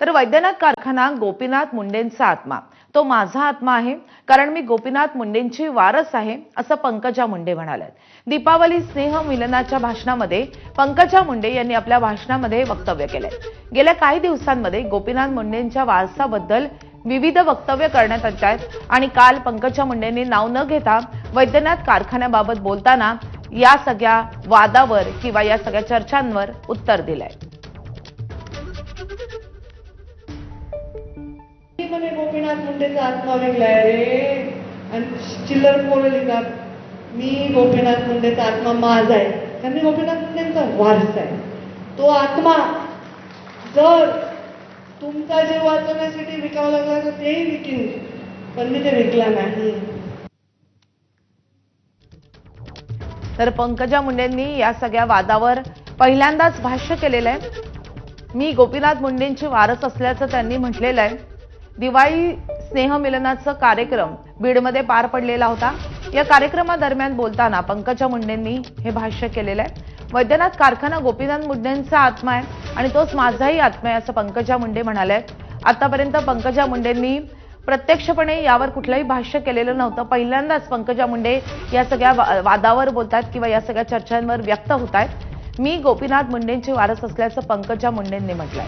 तर वैद्यनाथ कारखाना गोपीनाथ मुंडेंचा आत्मा. तो माझा आत्मा आहे कारण मी गोपीनाथ मुंडेंची वारस आहे असं पंकजा मुंडे म्हणाल्यात दीपावली स्नेह मिलनाच्या भाषणामध्ये पंकजा मुंडे यांनी आपल्या भाषणामध्ये वक्तव्य केलंय. गेल्या काही दिवसांमध्ये गोपीनाथ मुंडेंच्या वारसाबद्दल विविध वक्तव्य करण्यात आली आहेत आणि काल पंकजा मुंडेंनी नाव न घेता वैद्यनाथ कारखान्याबाबत बोलताना या सगळ्या वादावर किंवा या सगळ्या चर्चांवर उत्तर दिलंय. म्हणे गोपीनाथ मुंडेचा आत्मा वेगळा आहे रे आणि चिल्लर पोरं लिहितात मी गोपीनाथ मुंडेचा आत्मा माझा आहे कारण मी गोपीनाथ मुंडेंचा वारसा आहे तो आत्मा जर तुमचा जीव वाचवण्यासाठी विकावा लागला तर तेही विकीन पण मी ते विकला नाही तर पंकजा मुंडेंनी या सगळ्या वादावर पहिल्यांदाच भाष्य केलेलं आहे. मी गोपीनाथ मुंडेंची वारस असल्याचं त्यांनी म्हटलेलं आहे. दिवाळी स्नेहमिलनाचा कार्यक्रम बीडमध्ये पार पडलेला होता. या कार्यक्रमादरम्यान बोलताना पंकजा मुंडेंनी हे भाष्य केलेलं आहे. वैद्यनाथ कारखाना गोपीनाथ मुंडेंचा आत्मा आहे आणि तोच माझाही आत्मा आहे असं पंकजा मुंडे म्हणाले आतापर्यंत पंकजा मुंडेंनी प्रत्यक्षपणे यावर कुठलंही भाष्य केलेलं नव्हतं. पहिल्यांदाच पंकजा मुंडे या सगळ्या वा- वादावर बोलतात किंवा या सगळ्या चर्चांवर व्यक्त होत आहेत मी गोपीनाथ मुंडेंची वारस असल्याचं पंकजा मुंडेंनी म्हटलंय.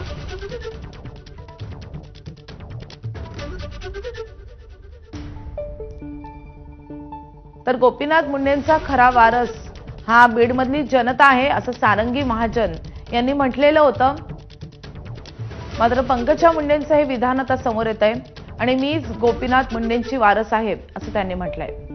तर गोपीनाथ मुंडेंचा खरा वारस हा बीडमधली जनता आहे असं सारंगी महाजन यांनी म्हटलेलं होतं. मात्र पंकजा मुंडेंचं हे विधान आता समोर येत आहे आणि मीच गोपीनाथ मुंडेंची वारस आहे असं त्यांनी म्हटलंय.